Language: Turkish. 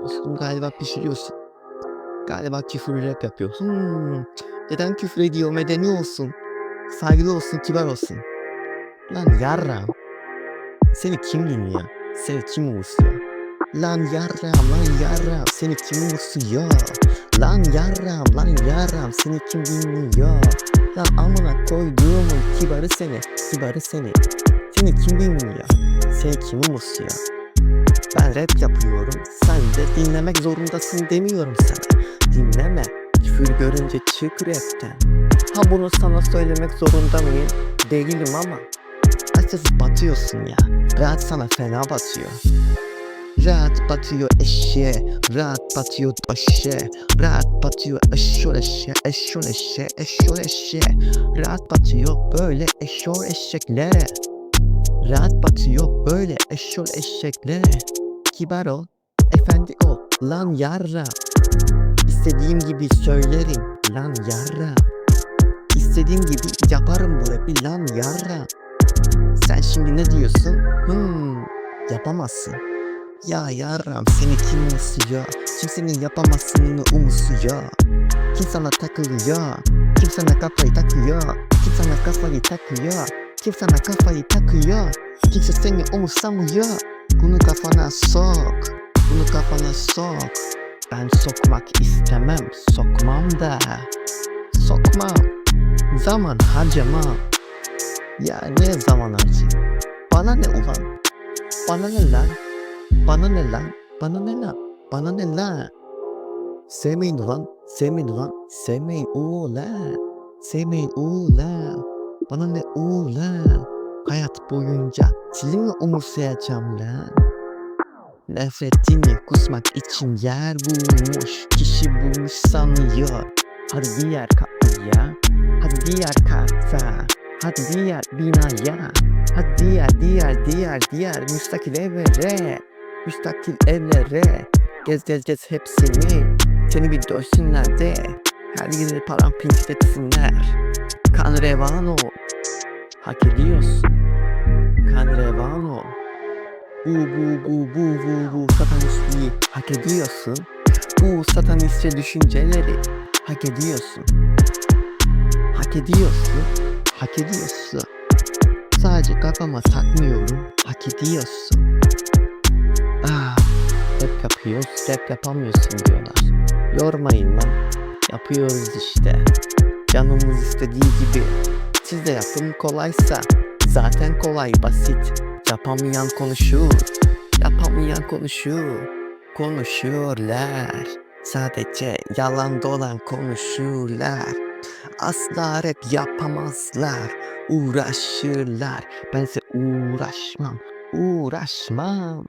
yapıyorsun. Galiba pişiriyorsun. Galiba küfür rap yapıyorsun. Hmm. Neden küfür ediyor? Medeni olsun. Saygılı olsun, kibar olsun. Lan yarram. Seni kim dinliyor? Seni kim umursuyor? Lan yarram, lan yarram. Seni kim umursuyor? Lan yarram, lan yarram. Seni kim dinliyor? Lan amına koyduğumun kibarı seni, kibarı seni. Seni kim dinliyor? Seni kim umursuyor? Ben rap yapıyorum, sen de dinlemek zorundasın demiyorum sana. Dinleme, küfür görünce çık rapten. Ha bunu sana söylemek zorunda mıyım? Değilim ama. Açıkçası batıyorsun ya. Rahat sana fena batıyor. Rahat batıyor eşeğe, rahat batıyor taşe, rahat batıyor eşşol eşeğe, eşşol eşeğe, eşşol eşeğe, rahat batıyor böyle eşşol eşeklere. Rahat batıyor böyle eşşol eşeklere. Kibar ol, efendi ol, lan yarra. İstediğim gibi söylerim, lan yarra. İstediğim gibi yaparım bu rapi, lan yarra. Sen şimdi ne diyorsun? Hmm, yapamazsın. Ya yarram seni kim umusuyor? Kimsenin yapamazsını umusuyor. Kim sana takılıyor? Kim sana kafayı takıyor? Kim sana kafayı takıyor? Kim sana kafayı takıyor? Kimse seni umursamıyor. Bunu kafana sok. Bunu kafana sok. Ben sokmak istemem. Sokmam da. Sokmam. Zaman harcamam. Ya ne zaman harcayayım? Bana ne ulan? Bana ne lan? Bana ne lan? Bana ne lan? Bana ne lan? Sevmeyin ulan. Sevmeyin ulan. Sevmeyin ulan. Sevmeyin ulan. Bana ne ulan? Hayat boyunca mi umursayacağım lan? Nefretini kusmak için yer bulmuş Kişi bulmuş sanıyor. Hadi diğer kapıya Hadi diğer kata Hadi diğer binaya Hadi diğer diğer diğer diğer müstakil evlere Müstakil evlere. Gez gez gez hepsini Seni bir dövsünler de. Her yeri parampinç etsinler. Kan revan ol Hak ediyorsun. Kan revan ol. Bu bu bu bu bu bu satanistliği hak ediyorsun. Bu satanistçe düşünceleri hak ediyorsun. Hak ediyorsun. Hak ediyorsun. Sadece kafama takmıyorum. Hak ediyorsun. Ah Rap yapıyoruz rap yapamıyorsun diyorlar. Yormayın lan. Yapıyoruz işte. Canımız istediği gibi Siz de yapın kolaysa Zaten kolay basit. Yapamayan konuşur Yapamayan konuşur Konuşuyorlar Sadece yalan dolan konuşurlar. Asla rap yapamazlar Uğraşırlar. Bense uğraşmam Uğraşmam